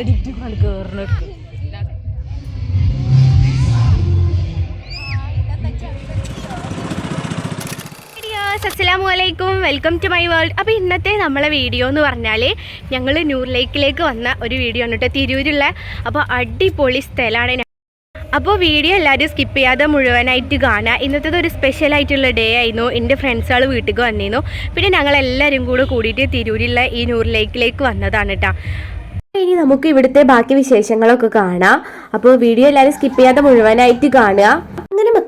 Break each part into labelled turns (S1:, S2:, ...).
S1: Edit കയറണ
S2: അസ്സലാമു അലൈക്കും welcome to my world അപ്പോൾ ഇന്നത്തെ നമ്മളെ വീഡിയോ എന്ന് പറഞ്ഞാൽ ഞങ്ങൾ ന്യൂർ ലേക്കിലേക്ക് വന്ന ഒരു വീഡിയോ ആണ് കേട്ടോ തിരൂരുള്ള. അപ്പോൾ അടിപൊളി സ്ഥലമാണ് അപ്പോൾ വീഡിയോ എല്ലാവരും സ്കിപ്പ് ചെയ്യാതെ മുഴുവനായിട്ട് കാണുക ഇന്നത്തേത് ഒരു സ്പെഷ്യൽ ആയിട്ടുള്ള ഡേ ആയിരുന്നു. എന്റെ ഫ്രണ്ട്സുകൾ വീട്ടിലേക്ക് വന്നിരുന്നു. പിന്നെ ഞങ്ങളെല്ലാവരും കൂടെ കൂടിയിട്ട് തിരൂരുള്ള ഈ ന്യൂർ ലേക്കിലേക്ക് വന്നതാണ് കേട്ടോ ഇനി നമുക്ക് ഇവിടുത്തെ ബാക്കി വിശേഷങ്ങളൊക്കെ കാണാം. അപ്പോൾ വീഡിയോ എല്ലാവരും സ്കിപ്പ് ചെയ്യാതെ മുഴുവനായിട്ട് കാണുക.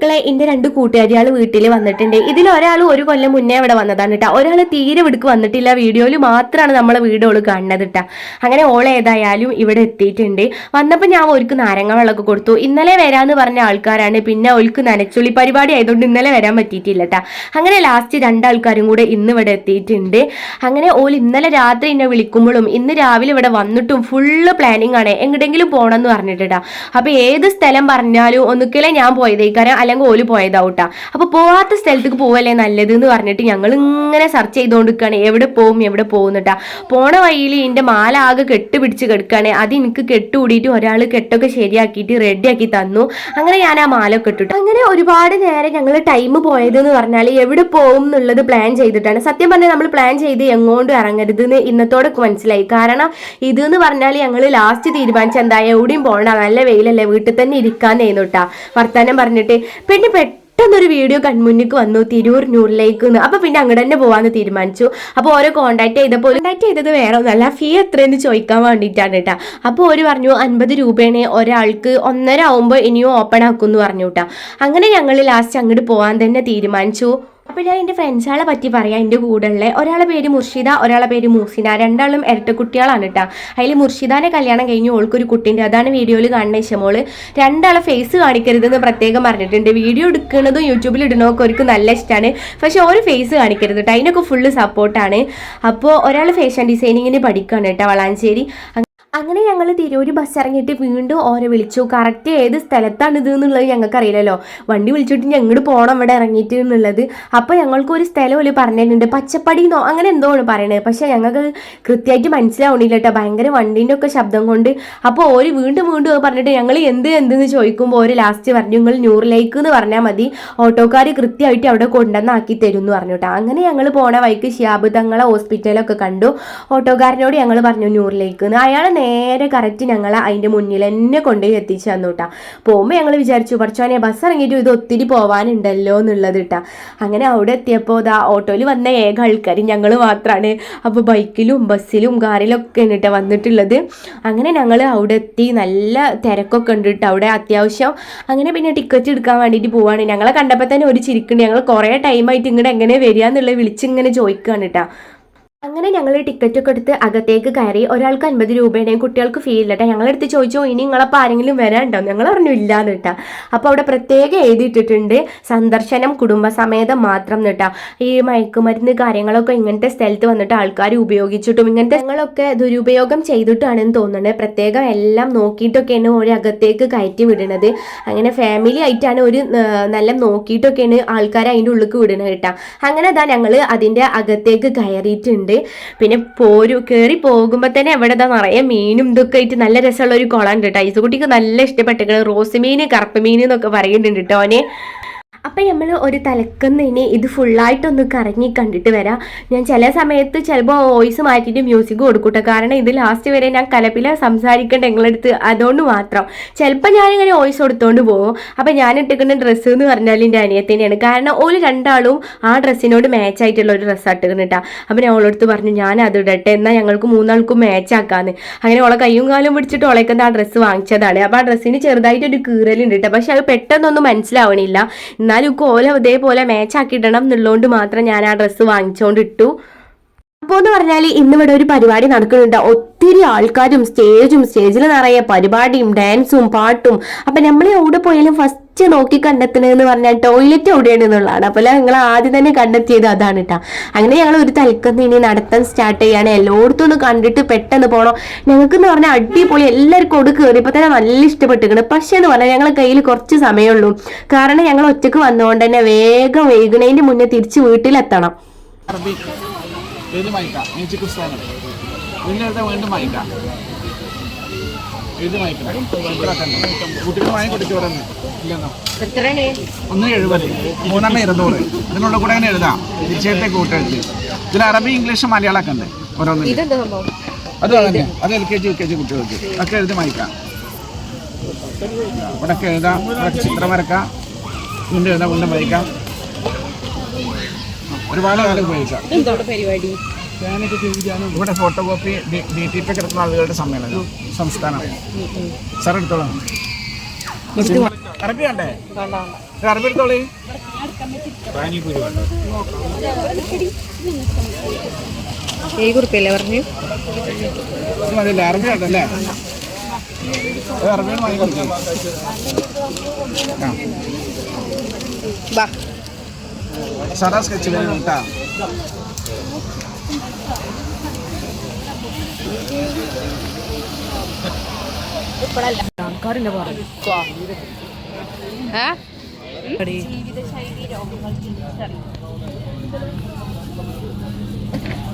S2: മക്കളെ എന്റെ രണ്ട് കൂട്ടുകാരികൾ വീട്ടിൽ വന്നിട്ടുണ്ട്. ഇതിൽ ഒരാൾ ഒരു കൊല്ലം മുന്നേ ഇവിടെ വന്നതാണ് കേട്ടോ ഒരാൾ തീരെ വിടുക്ക് വന്നിട്ടില്ല. വീഡിയോയിൽ മാത്രമാണ് നമ്മളെ വീടുകൾ കാണുന്നത് കേട്ടോ അങ്ങനെ ഓൾ ഏതായാലും ഇവിടെ എത്തിയിട്ടുണ്ട്. വന്നപ്പോൾ ഞാൻ ഓർക്ക് നാരങ്ങ വെള്ളമൊക്കെ കൊടുത്തു. ഇന്നലെ വരാന്ന് പറഞ്ഞ ആൾക്കാരാണ്. പിന്നെ ഓൾക്ക് നനച്ചുള്ളി പരിപാടി ആയതുകൊണ്ട് ഇന്നലെ വരാൻ പറ്റിയിട്ടില്ല കേട്ടോ അങ്ങനെ ലാസ്റ്റ് രണ്ടാൾക്കാരും കൂടെ ഇന്ന് ഇവിടെ എത്തിയിട്ടുണ്ട്. അങ്ങനെ ഓൾ ഇന്നലെ രാത്രി എന്നെ വിളിക്കുമ്പോഴും ഇന്ന് രാവിലെ ഇവിടെ വന്നിട്ടും ഫുള്ള് പ്ലാനിങ് ആണ്. എങ്ങോട്ടെങ്കിലും പറഞ്ഞിട്ട് പറഞ്ഞിട്ടാ അപ്പൊ ഏത് സ്ഥലം പറഞ്ഞാലും ഒന്നുകിലെ ഞാൻ പോയതേക്കാരം അല്ലെങ്കിൽ ഓൽ പോയതാവൂട്ടാ. അപ്പൊ പോവാത്ത സ്ഥലത്തേക്ക് പോവല്ലേ നല്ലത് എന്ന് പറഞ്ഞിട്ട് ഞങ്ങൾ ഇങ്ങനെ സെർച്ച് ചെയ്തുകൊണ്ടിരിക്കുകയാണ് എവിടെ പോവും എവിടെ പോകുന്നിട്ടാ. പോണ വഴിയിൽ എന്റെ മാല ആകെ കെട്ടുപിടിച്ച് കിടക്കുകയാണ് അത് എനിക്ക് കെട്ടുകൂടിയിട്ട് ഒരാൾ കെട്ടൊക്കെ ശരിയാക്കിയിട്ട് റെഡിയാക്കി തന്നു. അങ്ങനെ ഞാൻ ആ മാല ഒക്കെ ഇട്ടു അങ്ങനെ ഒരുപാട് നേരം ഞങ്ങൾ ടൈം പോയത് എന്ന് പറഞ്ഞാൽ എവിടെ പോകും എന്നുള്ളത് പ്ലാൻ ചെയ്തിട്ടാണ്. സത്യം പറഞ്ഞാൽ നമ്മൾ പ്ലാൻ ചെയ്ത് എങ്ങോട്ടും ഇറങ്ങരുത് എന്ന് ഇന്നത്തോടെ മനസ്സിലായി. കാരണം ഇത് എന്ന് പറഞ്ഞാൽ ഞങ്ങൾ ലാസ്റ്റ് തീരുമാനിച്ച എന്താ? എവിടെയും പോകണ്ട നല്ല വെയിലല്ലേ വീട്ടിൽ തന്നെ ഇരിക്കാന്നേന്നു കേട്ടാ വർത്താനം പറഞ്ഞിട്ട് പിന്നെ പെട്ടെന്നൊരു വീഡിയോ കൺമുന്നിക്ക് വന്നു തിരൂർ ന്യൂറിലേക്ക് അപ്പൊ പിന്നെ അങ്ങോട്ട് തന്നെ പോവാന്ന് തീരുമാനിച്ചു. അപ്പോൾ ഓരോ കോൺടാക്ട് ചെയ്തപ്പോൾ കോൺടാക്ട് ചെയ്തത് വേറെ ഒന്നല്ല ഫീ എത്രയെന്ന് ചോദിക്കാൻ വേണ്ടിയിട്ടാണ് കേട്ടോ അപ്പോൾ ഒരു പറഞ്ഞു അൻപത് രൂപയാണ് ഒരാൾക്ക് ഒന്നര ആവുമ്പോൾ ഇനിയും ഓപ്പൺ ആക്കും എന്ന് പറഞ്ഞു കേട്ടോ അങ്ങനെ ഞങ്ങൾ ലാസ്റ്റ് അങ്ങോട്ട് പോകാൻ തന്നെ തീരുമാനിച്ചു. അപ്പോൾ ഞാൻ എന്റെ ഫ്രണ്ട്സുകളെ പറ്റി പറയാം. എന്റെ കൂടെ ഉള്ള ഒരാളെ പേര് മുർഷിദ ഒരാളെ പേര് മൂസിന. രണ്ടാളും ഇരട്ടക്കുട്ടികളാണ് കേട്ടോ അതിൽ മുർഷിദാനെ കല്യാണം കഴിഞ്ഞ് ഓൾക്കൊരു കുട്ടിന്റെ അതാണ് വീഡിയോയിൽ കാണുന്ന ഇഷ്ടമോൾ രണ്ടാളെ ഫേസ് കാണിക്കരുതെന്ന് പ്രത്യേകം പറഞ്ഞിട്ടുണ്ട്. വീഡിയോ എടുക്കുന്നതും യൂട്യൂബിൽ ഇടുന്നതൊക്കെ അവർക്ക് നല്ല ഇഷ്ടമാണ് പക്ഷേ ഒരു ഫേസ് കാണിക്കരുത് കേട്ടോ അതിനൊക്കെ ഫുള്ള് സപ്പോർട്ടാണ് അപ്പോൾ ഒരാൾ ഫാഷൻ ഡിസൈനിങ്ങിന് പഠിക്കുകയാണ് കേട്ടോ വളാഞ്ചേരി. അങ്ങനെ ഞങ്ങൾ തിരൂർ ബസ് ഇറങ്ങിയിട്ട് വീണ്ടും ഓരെ വിളിച്ചു. കറക്റ്റ് ഏത് സ്ഥലത്താണ് ഇത് എന്നുള്ളത് ഞങ്ങൾക്കറിയില്ലല്ലോ. വണ്ടി വിളിച്ചിട്ട് ഞങ്ങൾ പോകണം ഇവിടെ ഇറങ്ങിയിട്ട് എന്നുള്ളത്. അപ്പോൾ ഞങ്ങൾക്ക് ഒരു സ്ഥലം ഒരു പറഞ്ഞിട്ടുണ്ട്. പച്ചപ്പടിന്നോ അങ്ങനെ എന്തോ ആണ് പറയണത്. പക്ഷേ ഞങ്ങൾക്ക് കൃത്യമായിട്ട് മനസ്സിലാവണില്ല കേട്ടോ. ഭയങ്കര വണ്ടീന്റെ ഒക്കെ ശബ്ദം കൊണ്ട്. അപ്പോൾ ഓര് വീണ്ടും വീണ്ടും പറഞ്ഞിട്ട് ഞങ്ങൾ എന്ത് എന്തെന്ന് ചോദിക്കുമ്പോൾ ഒരു ലാസ്റ്റ് പറഞ്ഞു നിങ്ങൾ ന്യൂറിലേക്ക് എന്ന് പറഞ്ഞാൽ മതി. ഓട്ടോക്കാർ കൃത്യമായിട്ട് അവിടെ കൊണ്ടുവന്നാക്കി തരും എന്ന് പറഞ്ഞു കേട്ടോ. അങ്ങനെ ഞങ്ങൾ പോണ വൈക്ക് ഷിയാബ് തങ്ങളെ ഹോസ്പിറ്റലൊക്കെ കണ്ടു. ഓട്ടോക്കാരനോട് ഞങ്ങൾ പറഞ്ഞു ന്യൂറിലേക്ക് എന്ന്. അയാൾ നേരെ കറക്റ്റ് ഞങ്ങൾ അതിന്റെ മുന്നിൽ എന്നെ കൊണ്ടുപോയി എത്തിച്ചു തന്നു കേട്ടാ പോകുമ്പോൾ ഞങ്ങൾ വിചാരിച്ചു പഠിച്ചോനെ ബസ് ഇറങ്ങിയിട്ട് ഇത് ഒത്തിരി പോകാനുണ്ടല്ലോ എന്നുള്ളത് കേട്ടാ അങ്ങനെ അവിടെ എത്തിയപ്പോൾ ഇതാ ഓട്ടോയിൽ വന്ന ഏക ആൾക്കാർ ഞങ്ങൾ മാത്രമാണ് അപ്പോൾ ബൈക്കിലും ബസ്സിലും കാറിലൊക്കെ എന്നിട്ട് വന്നിട്ടുള്ളത്. അങ്ങനെ ഞങ്ങൾ അവിടെ എത്തി. നല്ല തിരക്കൊക്കെ ഉണ്ട് കേട്ടോ അവിടെ അത്യാവശ്യം. അങ്ങനെ പിന്നെ ടിക്കറ്റ് എടുക്കാൻ വേണ്ടിയിട്ട് പോവാണ്. ഞങ്ങളെ കണ്ടപ്പോൾ തന്നെ ഒരു ചിരിക്കുന്നുണ്ട് ഞങ്ങൾ കുറേ ടൈമായിട്ട് ഇങ്ങോട്ട് എങ്ങനെ വരിക എന്നുള്ളത് വിളിച്ചിങ്ങനെ ചോദിക്കുകയാണ് കേട്ടോ അങ്ങനെ ഞങ്ങൾ ടിക്കറ്റ് ഒക്കെ എടുത്ത് അകത്തേക്ക് കയറി. ഒരാൾക്ക് അൻപത് രൂപയുടെയും കുട്ടികൾക്ക് ഫീ ഇല്ലട്ടെ ഞങ്ങളെടുത്ത് ചോദിച്ചു ഇനി നിങ്ങളപ്പോൾ ആരെങ്കിലും വരാണ്ടോ ഞങ്ങൾ പറഞ്ഞു ഇല്ലാന്ന് കേട്ടാ അപ്പോൾ അവിടെ പ്രത്യേകം എഴുതിയിട്ടിട്ടുണ്ട് സന്ദർശനം കുടുംബസമേതം മാത്രം കേട്ടാ ഈ മയക്കുമരുന്ന് കാര്യങ്ങളൊക്കെ ഇങ്ങനത്തെ സ്ഥലത്ത് വന്നിട്ട് ആൾക്കാർ ഉപയോഗിച്ചിട്ടും ഇങ്ങനത്തെ ഞങ്ങളൊക്കെ ദുരുപയോഗം ചെയ്തിട്ടാണെന്ന് തോന്നുന്നത് പ്രത്യേകം എല്ലാം നോക്കിയിട്ടൊക്കെയാണ് ഒരു അകത്തേക്ക് കയറ്റി വിടുന്നത് അങ്ങനെ ഫാമിലി ആയിട്ടാണ് ഒരു നല്ല നോക്കിയിട്ടൊക്കെയാണ് ആൾക്കാർ അതിന്റെ ഉള്ളിൽ വിടുന്നത് കേട്ടാ അങ്ങനെ അതാ ഞങ്ങൾ അതിന്റെ അകത്തേക്ക് കയറിയിട്ടുണ്ട്. പിന്നെ പോരു കയറി പോകുമ്പോൾ തന്നെ അവിടെ നിറയെ മീനും ഇതൊക്കെ ആയിട്ട് നല്ല രസമുള്ള ഒരു കുളം ഉണ്ട് കേട്ടോ ഐസുകുട്ടിക്ക് നല്ല ഇഷ്ടപ്പെട്ടിരിക്കുന്നത് റോസ് മീൻ കറുപ്പ് മീൻ എന്നൊക്കെ പറയുന്നുണ്ട് കേട്ടോ അവനെ അപ്പം നമ്മൾ ഒരു തലക്കുന്നതിന് ഇത് ഫുള്ളായിട്ടൊന്ന് കറങ്ങി കണ്ടിട്ട് വരാം. ഞാൻ ചില സമയത്ത് ചിലപ്പോൾ വോയിസ് മാറ്റിയിട്ട് മ്യൂസിക് കൊടുക്കൂട്ടെ. കാരണം ഇത് ലാസ്റ്റ് വരെ ഞാൻ കലപ്പില സംസാരിക്കേണ്ട നിങ്ങളടുത്ത് അതുകൊണ്ട് മാത്രം. ചിലപ്പോൾ ഞാനിങ്ങനെ വോയിസ് കൊടുത്തോണ്ട് പോകും. അപ്പം ഞാൻ ഇട്ടിക്കുന്ന ഡ്രസ്സ് എന്ന് പറഞ്ഞാൽ എന്റെ അനിയത്തിനെയാണ് കാരണം ഓൽ രണ്ടാളും ആ ഡ്രസ്സിനോട് മാച്ച് ആയിട്ടുള്ള ഒരു ഡ്രസ്സ് ഇട്ടിക്കണം കേട്ടോ അപ്പം ഞാൻ ഓളടുത്ത് പറഞ്ഞു ഞാൻ അത് ഇടട്ടെ. എന്നാൽ ഞങ്ങൾക്ക് മൂന്നാൾക്കും മാച്ച് ആക്കാന്ന്. അങ്ങനെ ഓളെ കയ്യും കാലും പിടിച്ചിട്ട് ഓളേക്കുന്ന ആ ഡ്രസ്സ് വാങ്ങിച്ചതാണ്. അപ്പോൾ ആ ഡ്രസ്സിന് ചെറുതായിട്ടൊരു കീറലുണ്ട് കേട്ടോ പക്ഷെ അത് പെട്ടെന്നൊന്നും മനസ്സിലാവണില്ല. എന്നാലും കോലം ഇതേപോലെ മാച്ച് ആക്കിയിടണം എന്നുള്ളതുകൊണ്ട് മാത്രം ഞാൻ ആ ഡ്രസ്സ് വാങ്ങിച്ചുകൊണ്ടിട്ടു അപ്പോൾ എന്ന് പറഞ്ഞാൽ ഇന്ന് ഇവിടെ ഒരു പരിപാടി നടക്കുന്നുണ്ട്. ഒത്തിരി ആൾക്കാരും സ്റ്റേജും സ്റ്റേജിൽ നിറയെ പരിപാടിയും ഡാൻസും പാട്ടും. അപ്പൊ നമ്മൾ എവിടെ പോയാലും ഫസ്റ്റ് നോക്കി കണ്ടെത്തണെന്ന് പറഞ്ഞാൽ ടോയ്ലറ്റ് എവിടെയാണ് എന്നുള്ളതാണ്. അപ്പോൾ ഞങ്ങൾ ആദ്യം തന്നെ കണ്ടെത്തിയത് അതാണ് കേട്ടോ അങ്ങനെ ഞങ്ങൾ ഒരു തലക്കന്ന് ഇനി നടത്താൻ സ്റ്റാർട്ട് ചെയ്യാണ്. എല്ലായിടത്തും ഒന്ന് കണ്ടിട്ട് പെട്ടെന്ന് പോകണം ഞങ്ങൾക്ക് എന്ന് പറഞ്ഞാൽ അടിപൊളി എല്ലാവർക്കും ഒട് കയറിയപ്പോൾ തന്നെ നല്ല ഇഷ്ടപ്പെട്ടിരിക്കണം പക്ഷേ എന്ന് പറഞ്ഞാൽ ഞങ്ങളെ കയ്യിൽ കുറച്ച് സമയമുള്ളൂ. കാരണം ഞങ്ങൾ ഒറ്റയ്ക്ക് വന്നുകൊണ്ട് തന്നെ വേഗം വൈകുന്നതിന്റെ മുന്നേ തിരിച്ച് വീട്ടിലെത്തണം.
S3: അറബി മയക്കാം മ്യൂസിക് പുസ്തകങ്ങൾ ഇതിന്റെ വീണ്ടും മയക്കാം
S1: എഴുതി മയക്കണം. കുട്ടികൾ വാങ്ങി കുടിച്ചോറന്ന് ഇല്ലെന്നോ?
S2: എത്രയാണ്?
S1: ഒന്ന് എഴുപത്. മൂന്നെണ്ണം ഇരുന്നൂറ്. ഇതിനുള്ള കൂടെ അങ്ങനെ എഴുതാം. തീർച്ചയായിട്ടും കൂട്ടെഴുതി ഇതിൽ അറബി ഇംഗ്ലീഷ് മലയാളമൊക്കെ ഉണ്ട്.
S2: ഓരോന്ന്
S1: അത് അതന്നെ അത് L K G U K G കുട്ടികൾക്ക്. ഒക്കെ എഴുതി വായിക്കാം ഇവിടെ ഒക്കെ എഴുതാം. ഇവിടെ ചിത്രം വരക്കാം. വീണ്ടും എഴുതാം. വീണ്ടും വായിക്കാം ഒരുപാട് കാലം ഉപയോഗിച്ചാണ്
S2: എന്താണ് പരിപാടി
S1: ഇവിടെ photo copy D T P കിടക്കുന്ന ആളുകളുടെ സമ്മേളനം സംസ്ഥാനം. സാർ എടുത്തോളാം. അറബി വേണ്ടേ? അറബി എടുത്തോളി.
S2: ഏഴ് കുറിപ്പല്ലേ പറഞ്ഞു?
S1: മതിയല്ലേ? അറബി വേണ്ടല്ലേ ഇത് അറബിയാണ് വാങ്ങി സ്കെച്ച് വേണം കേട്ടാ
S2: ആൾക്കാരിന്റെ പറഞ്ഞു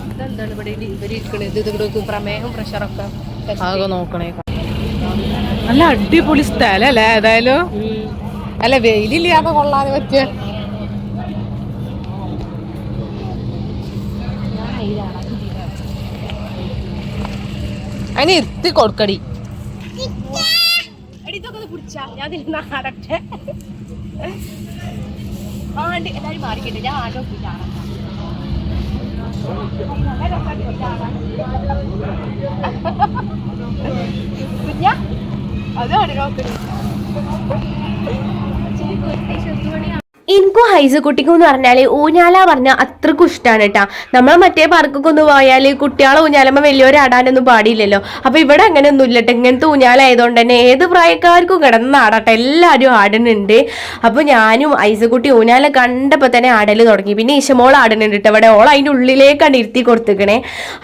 S2: ഇതെന്താണ് ഇവിടെ ഡെലിവറി ഇരിക്കണത് ഇത് ഇവിടെ പ്രമേഹം പ്രഷറൊക്കെ
S3: ആകെ നോക്കണേ. നല്ല അടിപൊളി സ്ഥലല്ലേ ഏതായാലും? അല്ല വെയിലില്ലാതെ കൊള്ളാതെ പറ്റിയ അതിന് എത്തി കൊടുക്കടി.
S2: ഇതൊക്കെ എനിക്കും ഹൈസ് കുട്ടിക്കും എന്ന് പറഞ്ഞാൽ ഊഞ്ഞാല പറഞ്ഞാൽ അത്രക്കും ഇഷ്ടമാണ് കേട്ടാ. നമ്മൾ മറ്റേ പാർക്കൊക്കെ ഒന്ന് പോയാൽ കുട്ടികളെ ഊഞ്ഞാലമ്മ വലിയൊരു ആടാനൊന്നും പാടില്ലല്ലോ അപ്പൊ ഇവിടെ അങ്ങനെ ഒന്നും ഇല്ലട്ടെ ഇങ്ങനത്തെ ഊഞ്ഞാല ആയതുകൊണ്ട് തന്നെ ഏത് പ്രായക്കാർക്കും കിടന്ന് ആടട്ടെ എല്ലാവരും ആടുന്നുണ്ട്. അപ്പൊ ഞാനും ഐസക്കുട്ടി ഊഞ്ഞാല കണ്ടപ്പോൾ തന്നെ ആടൽ തുടങ്ങി. പിന്നെ ഈശമോൾ ആടുന്നുണ്ട് കേട്ടോ ഇവിടെ ഓൾ അതിന്റെ ഉള്ളിലേക്കാണ് ഇരുത്തി കൊടുത്തിക്കണേ.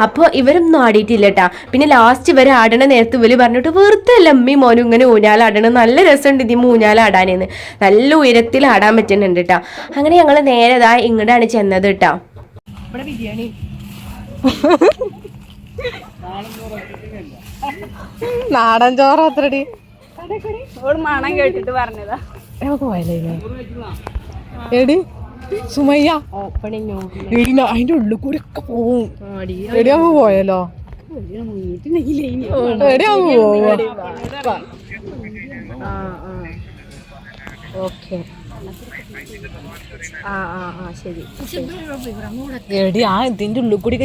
S2: അപ്പോൾ ഇവരൊന്നും ആടിയിട്ടില്ല കേട്ടാ പിന്നെ ലാസ്റ്റ് ഇവർ ആടണ നേരത്ത് വലിയ പറഞ്ഞിട്ട് വെറുതെ അല്ല അമ്മയും മോനും ഇങ്ങനെ ഊഞ്ഞാല ആടണം നല്ല രസമുണ്ട് ഇതിന് ഊഞ്ഞാല ആടാനെന്ന് നല്ല ഉയരത്തിൽ ആടാൻ പറ്റുന്നുണ്ട് കേട്ടോ അങ്ങനെ ഞങ്ങൾ നേരെ ഇതാ ഇങ്ങോട്ടാണ് ചെന്നത് കേട്ടോ ഇവിടെ ബിരിയാണി.
S3: നാടൻ ചോറ് അത്രടി
S4: മണം കേട്ടിട്ട് പറഞ്ഞതാ.
S3: നമുക്ക് പോയല്ലേ എടി സുമയ്യ. എടി ന- അതിന്റെ ഉള്ളിൽ കൂടി ഒക്കെ പോവും. എടി അങ്ങ് പോയല്ലോ? എടി അങ്ങ് പോവാ?
S2: ഓക്കെ. ആ ആ ആ ശരി.
S3: എടി ആ ഇതിന്റെ ഉള്ളിൽ കൂടി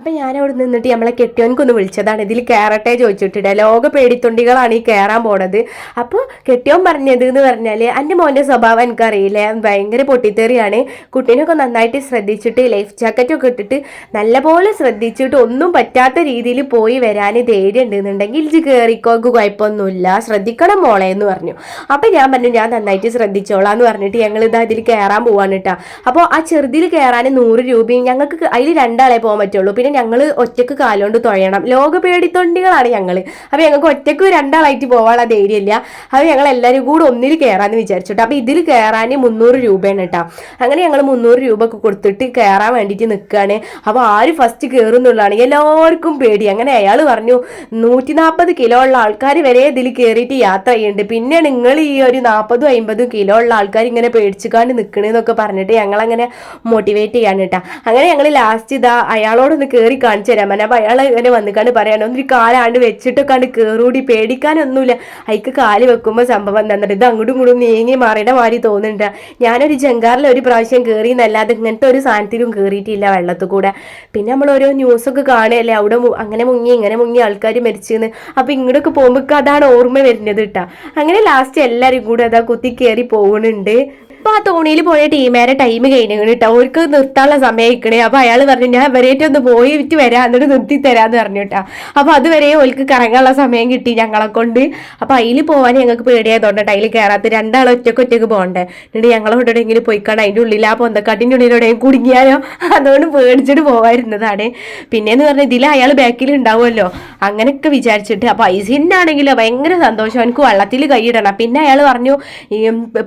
S2: അപ്പൊ ഞാൻ അവിടെ നിന്നിട്ട് നമ്മളെ കെട്ടിയോൻക്കൊന്ന് വിളിച്ചതാണ്. ഇതിൽ കയറട്ടെ ചോദിച്ചിട്ടില്ല ലോക പേടിത്തൊണ്ടികളാണ് ഈ കയറാൻ പോണത്. അപ്പോൾ കെട്ടിയോൻ പറഞ്ഞത് എന്ന് പറഞ്ഞാൽ എന്റെ മോന്റെ സ്വഭാവം എനിക്കറിയില്ല. ഭയങ്കര പൊട്ടിത്തെറിയാണ്. കുട്ടീനൊക്കെ നന്നായിട്ട് ശ്രദ്ധിച്ചിട്ട് ലൈഫ് ജാക്കറ്റൊക്കെ ഇട്ടിട്ട് നല്ലപോലെ ശ്രദ്ധിച്ചിട്ട് ഒന്നും പറ്റാത്ത രീതിയിൽ പോയി വരാൻ ധൈര്യം ഉണ്ടെന്നുണ്ടെങ്കിൽ ഇത് കയറിക്കോക്ക് കുഴപ്പമൊന്നുമില്ല. ശ്രദ്ധിക്കണം മോളെ എന്ന് പറഞ്ഞു. അപ്പം ഞാൻ പറഞ്ഞു ഞാൻ നന്നായിട്ട് ശ്രദ്ധിച്ചോളാം എന്ന് പറഞ്ഞിട്ട് ഞങ്ങൾ ഇതാ അതിൽ കയറാൻ പോവാണ് കേട്ടോ അപ്പോൾ ആ ചെറുതിൽ കയറാൻ നൂറ് രൂപയും ഞങ്ങൾക്ക് അതിൽ രണ്ടാളെ പോകാൻ പറ്റുള്ളൂ. പിന്നെ ഞങ്ങൾ ഒറ്റയ്ക്ക് കാലുകൊണ്ട് തുഴയണം. ലോക പേടിത്തൊണ്ടികളാണ് ഞങ്ങൾ അപ്പോൾ ഞങ്ങൾക്ക് ഒറ്റയ്ക്ക് രണ്ടാളായിട്ട് പോകാനുള്ള ധൈര്യമില്ല. അപ്പം ഞങ്ങൾ എല്ലാവരും കൂടെ ഒന്നിൽ കയറാമെന്ന് വിചാരിച്ചിട്ട് അപ്പോൾ ഇതിൽ കയറാൻ മുന്നൂറ് രൂപയാണ് കേട്ടോ. അങ്ങനെ ഞങ്ങൾ മുന്നൂറ് രൂപ ഒക്കെ കൊടുത്തിട്ട് കയറാൻ വേണ്ടിയിട്ട് നിൽക്കുകയാണ് അപ്പോൾ ആര് ഫസ്റ്റ് കയറുന്നുള്ളതാണ് എല്ലാവർക്കും പേടി. അങ്ങനെ അയാൾ പറഞ്ഞു നൂറ്റി നാൽപ്പത് കിലോ ഉള്ള ആൾക്കാർ വരെ ഇതിൽ കയറിയിട്ട് യാത്ര ചെയ്യുന്നുണ്ട്. പിന്നെ നിങ്ങൾ ഈ ഒരു നാൽപ്പതും അമ്പതും കിലോ ഉള്ള ആൾക്കാർ ഇങ്ങനെ പേടിച്ചുകാണ്ട് നിൽക്കണെന്നൊക്കെ പറഞ്ഞിട്ട് ഞങ്ങളങ്ങനെ മോട്ടിവേറ്റ് ചെയ്യാൻ കേട്ടോ. അങ്ങനെ ഞങ്ങൾ ലാസ്റ്റ് ഇതാ അയാളോടൊന്ന് കയറി കാണിച്ചു തരാൻ പറഞ്ഞു. അപ്പോൾ അയാൾ ഇങ്ങനെ വന്നിക്കാണ്ട് പറയാണ് ഒന്നൊരു കാലാണ്ട് വെച്ചിട്ടൊക്കെയാണ് കയറൂടി പേടിക്കാനൊന്നുമില്ല. അയക്ക് കാൽ വെക്കുമ്പോൾ സംഭവം എന്താണെന്നിട്ട് ഇത് അങ്ങോട്ടും ഇങ്ങോട്ടും നീങ്ങി മാറിയുടെ മാതിരി തോന്നുന്നുണ്ട്. ഞാനൊരു ജങ്കാറിൽ ഒരു പ്രാവശ്യം കയറി എന്നല്ലാതെ ഇങ്ങനത്തെ ഒരു സാധനത്തിലും കയറിയിട്ടില്ല വെള്ളത്തിൽ കൂടെ പിന്നെ നമ്മൾ ഓരോ ന്യൂസൊക്കെ കാണുകയല്ലേ അവിടെ അങ്ങനെ മുങ്ങി ഇങ്ങനെ മുങ്ങി ആൾക്കാർ മരിച്ചെന്ന്. അപ്പൊ ഇങ്ങോട്ടൊക്കെ പോകുമ്പോൾ അതാണ് ഓർമ്മ വരുന്നത് കേട്ടോ അങ്ങനെ ലാസ്റ്റ് എല്ലാവരും കൂടെ അതാ കുത്തി കയറി പോകുന്നുണ്ട് അപ്പൊ ആ തോണിയിൽ പോയ ടീമേരെ ടൈം കഴിഞ്ഞു കേട്ടോ അവർക്ക് നിർത്താനുള്ള സമയം ഇരിക്കണേ അപ്പൊ അയാൾ പറഞ്ഞു ഞാൻ ഇവരേറ്റ് ഒന്ന് പോയി വിറ്റ് വരാം. എന്നിട്ട് നിർത്തി തരാന്ന് പറഞ്ഞു കേട്ടോ അപ്പൊ അതുവരെ ഓൾക്ക് കറങ്ങാനുള്ള സമയം കിട്ടി ഞങ്ങളെ കൊണ്ട്. അപ്പൊ അതിൽ പോകാൻ ഞങ്ങൾക്ക് പേടിയായതുകൊണ്ട് അതിൽ കയറാത്ത രണ്ടാൾ ഒറ്റയ്ക്ക് ഒറ്റയ്ക്ക് പോകണ്ടേ എന്നിട്ട് ഞങ്ങളോട് എവിടെയെങ്കിലും പോയിക്കാണ്ട് അതിന്റെ ഉള്ളിൽ ആ പൊന്തക്കാട്ടിന്റെ ഉള്ളിൽ കുടുങ്ങിയാലോ? അതുകൊണ്ട് പേടിച്ചിട്ട് പോകാതിരുന്നതാണ് പിന്നെന്ന് പറഞ്ഞാൽ ഇതിൽ അയാൾ ബാക്കിൽ ഉണ്ടാവുമല്ലോ അങ്ങനെയൊക്കെ വിചാരിച്ചിട്ട്. അപ്പൊ ഐസിനാണെങ്കിലോ ഭയങ്കര സന്തോഷം. എനിക്ക് വള്ളത്തിൽ കൈയിടണം. പിന്നെ അയാൾ പറഞ്ഞു